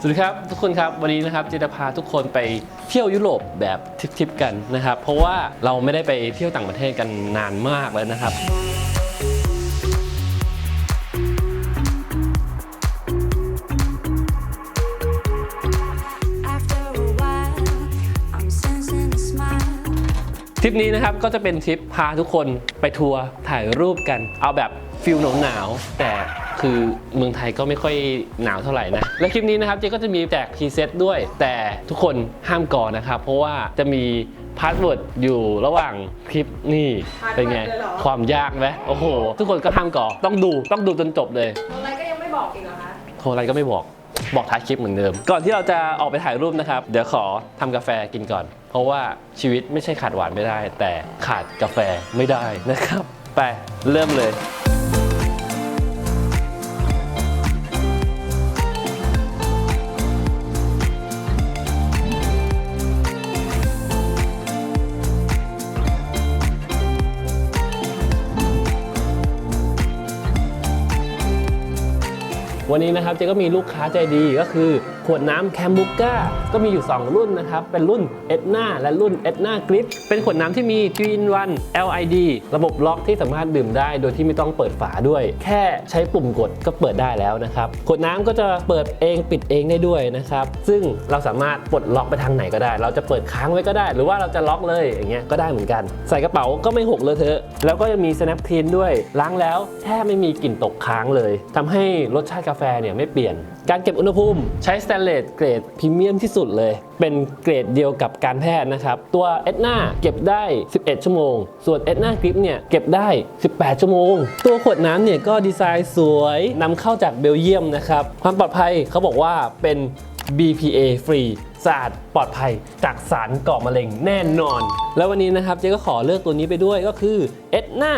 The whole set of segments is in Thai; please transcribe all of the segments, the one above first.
สวัสดีครับทุกคนครับวันนี้นะครับเจจะพาทุกคนไปเที่ยวยุโรปแบบทริปๆกันนะครับ เพราะว่าเราไม่ได้ไปเที่ยวต่างประเทศกันนานมากแล้วนะครับ ทริปนี้นะครับก็จะเป็นทริปพาทุกคนไปทัวร์ถ่ายรูปกัน เอาแบบ ฟิลหนาวๆแต่คือเมืองไทยก็ไม่ค่อยหนาวเท่าไหร่นะ และคลิปนี้นะครับเจ๊ก็จะมีแจกพรีเซตด้วย แต่ทุกคนห้ามก่อนนะครับ เพราะว่าจะมีพาสเวิร์ดอยู่ระหว่างคลิปนี่เป็นไง password เลยเหรอ ความยากไหมโอ้โห ทุกคนก็ห้ามก่อต้องดูต้องดูจนจบเลย อะไรก็ยังไม่บอกอีกเหรอคะ โทรอะไรก็ไม่บอกบอกท้ายคลิปเหมือนเดิม ก่อนที่เราจะออกไปถ่ายรูปนะครับ เดี๋ยวขอทำกาแฟกินก่อน เพราะว่าชีวิตไม่ใช่ขาดหวานไม่ได้ แต่ขาดกาแฟไม่ได้นะครับ ไปเริ่มเลย วันนี้นะครับเจ๊ก็มีลูกค้าใจดีก็คือ ขวดน้ำแคมบุก้าก็มีอยู่ 2 รุ่นนะครับ เป็นรุ่นเอ็ดนาและรุ่นเอ็ดนากริปเป็นขวดน้ำที่มี 3 in 1 LID ระบบล็อกที่สามารถดื่มได้โดยที่ไม่ต้องเปิดฝาด้วย แค่ใช้ปุ่มกดก็เปิดได้แล้วนะครับขวดน้ำก็จะเปิดเองปิดเองได้ด้วยนะครับ ซึ่งเราสามารถปลดล็อกไปทางไหนก็ได้ เราจะเปิดค้างไว้ก็ได้ หรือว่าเราจะล็อกเลยอย่างเงี้ยก็ได้เหมือนกัน ใส่กระเป๋าก็ไม่หกเลอะเทอะแล้วก็ยังมี snap clean ด้วยล้างแล้วแทบไม่มีกลิ่นตกค้างเลยทำให้รสชาติกาแฟเนี่ยไม่เปลี่ยน การเก็บอุณหภูมิใช้สแตนเลสเกรดพรีเมียมที่สุดเลย เป็นเกรดเดียวกับการแพทย์นะครับ ตัวเอ็ดนาเก็บได้ 11 ชั่วโมง ส่วนเอ็ดนากริปเนี่ยเก็บได้ 18 ชั่วโมง ตัวขวดน้ำเนี่ยก็ดีไซน์สวยนำเข้าจากเบลเยียมนะครับ ความปลอดภัยเขาบอกว่าเป็น BPA ฟรีสะอาดปลอดภัยจากสารก่อมะเร็งแน่นอน แล้ววันนี้นะครับเจ๊ก็ขอเลือกตัวนี้ไปด้วยก็คือเอ็ดนา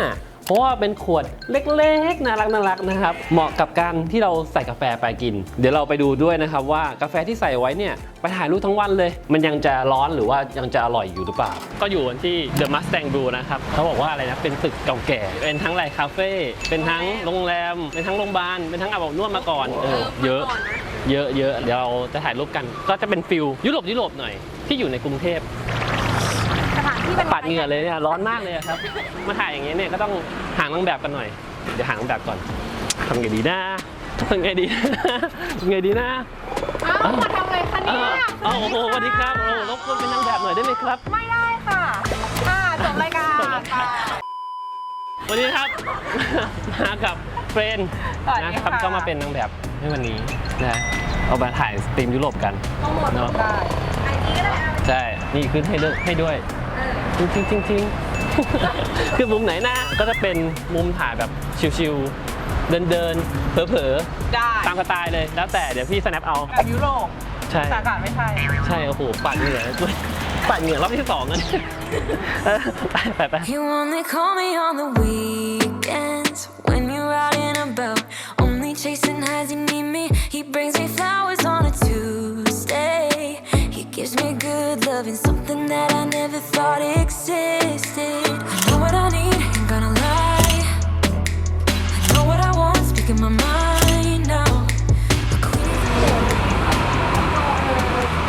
เพราะว่าเป็นขวดเล็กๆน่ารักน่ารักนะครับ เหมาะกับการที่เราใส่กาแฟไปกิน เดี๋ยวเราไปดูด้วยนะครับว่ากาแฟที่ใส่ไว้เนี่ยไปถ่ายรูปทั้งวันเลย มันยังจะร้อนหรือว่ายังจะอร่อยอยู่หรือเปล่า ก็อยู่กันที่ The Mustang Brew นะครับเขาบอกว่าอะไรนะ เป็นตึกเก่าแก่ เป็นทั้งไรคาเฟ่ เป็นทั้งโรงแรม เป็นทั้งโรงพยาบาล เป็นทั้งอาบอบนวดมาก่อน เออ เยอะ เยอะเยอะเดี๋ยวเราจะถ่ายรูปกัน ก็จะเป็นฟิลยุโรปยุโรปหน่อยที่อยู่ในกรุงเทพ เป็นปัดเหงื่อเลยเนี่ยร้อนมากเลยอะครับ มาถ่ายอย่างเงี้ยเนี่ยก็ต้องหางนางแบบกันหน่อย เดี๋ยวหางนางแบบก่อนทำไงดีนะทำไงดีทำไงดีนะอ้าวมาทำอะไรคะเอเนี่ยอเอาโอ้โหสวัสดีครับโอ้โหรบกวนเป็นนางแบบหน่อยได้ไหมครับ ไม่ได้ค่ะอ่าจบรายการจบรายการวันนี้ครับ มากับเฟรนด์สวัสดีนะครับค่ะ ก็มาเป็นนางแบบให้วันนี้นะเอามาถ่ายสตรีมยุโรปกันต้องหมดเนาะได้อันนี้ก็ได้อะใช่ นี่ขึ้นให้ด้วยให้ด้วย เออจริงจริงจริงจริงคือมุมไหนนะก็จะเป็นมุมถ่ายแบบชิวๆเดินเดินๆเผลอได้ๆตามสไตล์เลย แล้วแต่เดี๋ยวพี่ snap เอา แบบยุโรปใช่แต่อากาศไม่ใช่ใช่โอ้โหปัดเหงื่อด้วยปัดเหงื่อรอบที่สองกันเออไปไปไป You only call me on the weekends when you're out and about. Only chasing highs, you need me. He brings me flowers gives me good loving, something that I never thought existed. I know what I need, ain't gonna lie. I know what I want, speaking my mind now. A queen is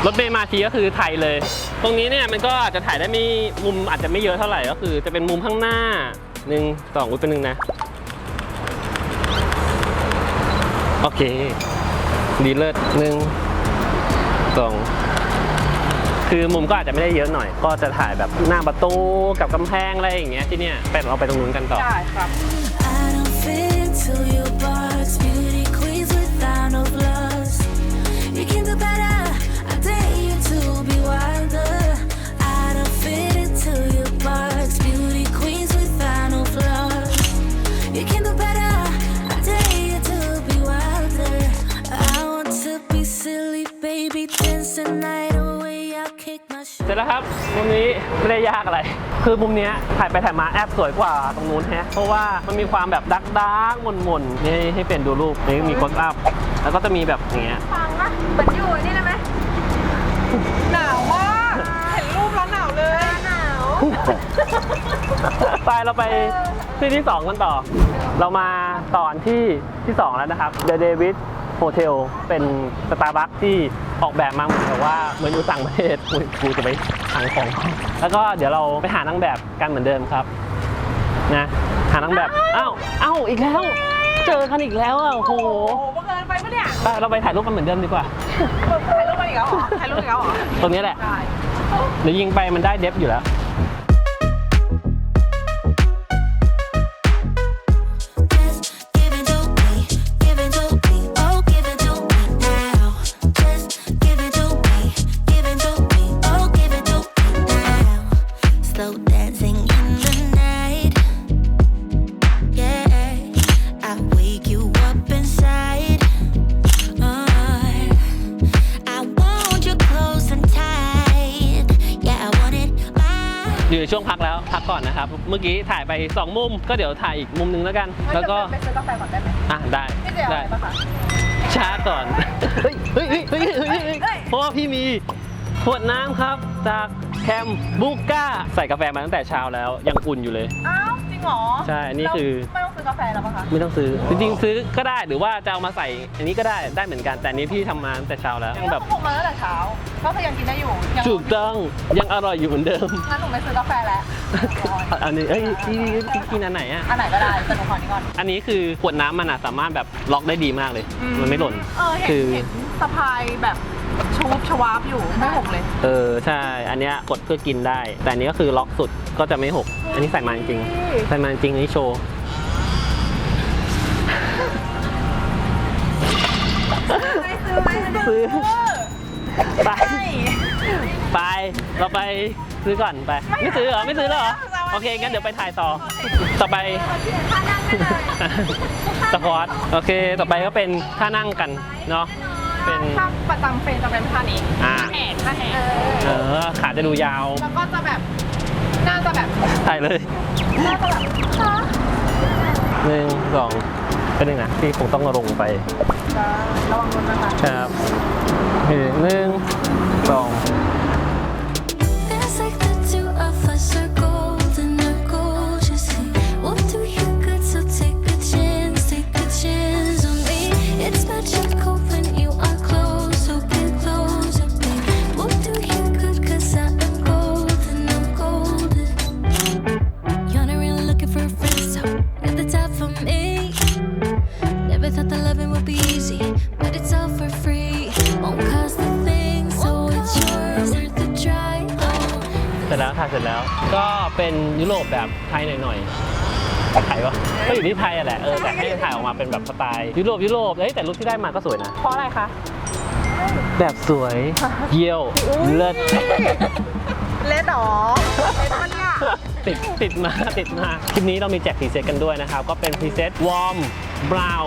รถเมย์มาทีก็คือไทยเลย ตรงนี้เนี่ยมันก็อาจจะถ่ายได้ไม่มุมอาจจะไม่เยอะเท่าไหร่ก็คือ จะเป็นมุมข้างหน้าหนึ่งสองอุ้ยเป็นหนึ่งนะ โอเค ดีเลิศหนึ่งสอง คือมุมก็อาจจะไม่ได้เยอะหน่อย ก็จะถ่ายแบบหน้าประตูกับกำแพงอะไรอย่างเงี้ยที่เนี่ยไปเราไปตรงนู้นกันต่อ ได้ครับ I don't fit into your box. Beauty queens without no flaws. You can do better. I dare you to be wilder. I don't fit into your box. Beauty queens without no flaws. You can do better. I dare you to be wilder. I want to be silly, baby. Dance the night ร็จแล้วครับมุมนี้ไม่ได้ยากอะไร คือมุมเนี้ยถ่ายไปถ่ายมาแอบสวยกว่าตรงนู้นแฮะเพราะว่ามันมีความแบบดักดักมนมนๆนี่ให้ให้เป็นดูรูปนี่มีโคสอัพแล้วก็จะมีแบบอย่างเงี้ยฟังนะเหมือนอยู่นี่ได้ไหมหนาวมากเห็นรูปแล้วหนาวเลยหนาวไปเราไปที่ที่2กันต่อ เรามาตอนที่ที่2แล้วนะครับ The David โฮเทลเป็นสตาร์บัคที่ออกแบบมาเหมือนกับว่าเหมือนอยู่ต่างประเทศอุ๊ยกูจะไปทางของ แล้วก็เดี๋ยวเราไปหานางแบบกันเหมือนเดิมครับนะหานางแบบอ้าวอ้าวอีกแล้ว เจอกันอีกแล้วอะโอ้โหโอ้โหบังเอิญไปปะเนี่ยไปเราไปถ่ายรูปกันเหมือนเดิมดีกว่า ถ่ายรูปมาอีกแล้วเหรอถ่ายรูปอีกแล้วเหรอตรงนี้แหละได้ เดี๋ยวยิงไปมันได้เดฟอยู่แล้ว อยู่ในช่วงพักแล้วพักก่อนนะครับ เมื่อกี้ถ่ายไป 2 มุม ก็เดี๋ยวถ่ายอีกมุมหนึงแล้วกัน แล้วก็ไปซื้อกาแฟก่อนได้ไหมอะได้พี่เจียวอะได้ไรปะคะช้าก่อนเฮ้ยเฮ้ยเฮ้ยเฮ้ยเฮ้ยเฮ้ยเฮ้ยเพราะว่าพี่มีขวดน้ำครับจากแคมบูก้าใส่กาแฟมาตั้งแต่เช้าแล้วยังอุ่นอยู่เลย อ้าวจริงเหรอ ใช่ อันนี้คือเราไม่ต้องซื้อกาแฟแล้วปะคะ ไม่ต้องซื้อ จริงๆซื้อก็ได้หรือว่าจะเอามาใส่อันนี้ก็ได้ได้เหมือนกันแต่อันนี้พี่ทำมาตั้งแต่เช้าแล้วยังแบแบบบคงมาตั้งแต่เช้า ก็คือยังกินได้อยู่ยังถูกต้องยังอร่อยอยู่เหมือนเดิม งั้นหนูไม่ซื้อกาแฟแล้วอันนี้เอ้ยพี่พี่กินอันไหนอะ อันไหนก็ได้แต่หนูขอนี้ก่อน อันนี้คือขวดน้ำมันอะสามารถแบบล็อกได้ดีมากเลย มันไม่หล่น เออเห็นคือ เห็นสะพายแบบชูบชวาบอยู่ไม่หกเลย เออใช่ อันเนี้ยกดเพื่อกินได้ แต่อันนี้ก็คือล็อกสุดก็จะไม่หก อันนี้ใส่มาจริงๆใส่มาจริงอันนี้โชว์ไม่ซื้อไม่ซื้อ ไปไม่ไป เราไปซื้อก่อนไป ไม่ซื้อเหรอ ไม่ซื้อแล้วเหรอ โอเค งั้นเดี๋ยวไปถ่ายต่อ ต่อไปท่านั่งได้เลยสปอร์ต โอเค ต่อไปก็เป็นท่านั่งกันเนาะ เป็นถ้าประจำเฟรนจะเป็นท่านี้อ่าท่าแหกท่าแหกเออ ขาจะดูยาว แล้วก็จะแบบ น่าจะแบบ ถ่ายเลย น่าจะแบบฮะหนึ่งสอง เป็นหนึ่งนะพี่คงต้องลงไปจะระวังรถนะคะครับโอเคหนึ่งสอง เสร็จแล้วถ่ายเสร็จแล้ว ก็เป็นยุโรปแบบไทยหน่อยๆไทยปะก็อยู่ที่ไทยอะแหละเออแต่ให้ถ่ายออกมาเป็นแบบสไตล์ยุโรปยุโรปเฮ้ยแต่รูปที่ได้มาก็สวยนะ เพราะอะไรคะแบบสวยเยี่ยวเลิศเล่นหรอเล่นมันเนี่ยติดติดมาติดมาคลิปนี้เรามีแจกพรีเซตกันด้วยนะครับ ก็เป็นพรีเซตวอร์มบราว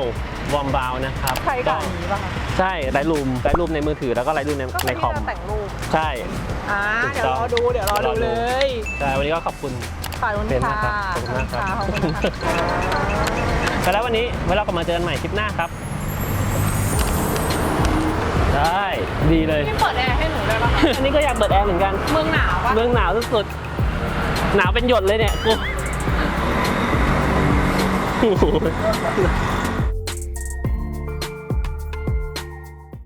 วอร์มบราวนะครับใครกับอันนี้ป่ะคะใช่ไลท์รูมไลท์รูมในมือถือแล้วก็ไลท์รูมในก็ในคือคอมที่เราแต่งรูปใช่ อ่าถูกเดี๋ยวต้องรอดูเดี๋ยวรอเดี๋ยวรอดูดูเลยใช่วันนี้ก็ขอบคุณขอบคุณเป็นค่ะนะครับขอบคุณมากครับ ขอบคุณค่ะแต่แล้ววันนี้ไว้เรากลับมาเจอกันใหม่คลิปหน้าครับ ได้ดีเลย พี่ เปิดแอร์ให้หนูได้ป่ะคะอันนี้ก็อยากเปิดแอร์เหมือนกัน เมืองหนาวป่ะเมืองหนาวสุดๆหนาวเป็นหยดเลยเนี่ยกูโอ้โห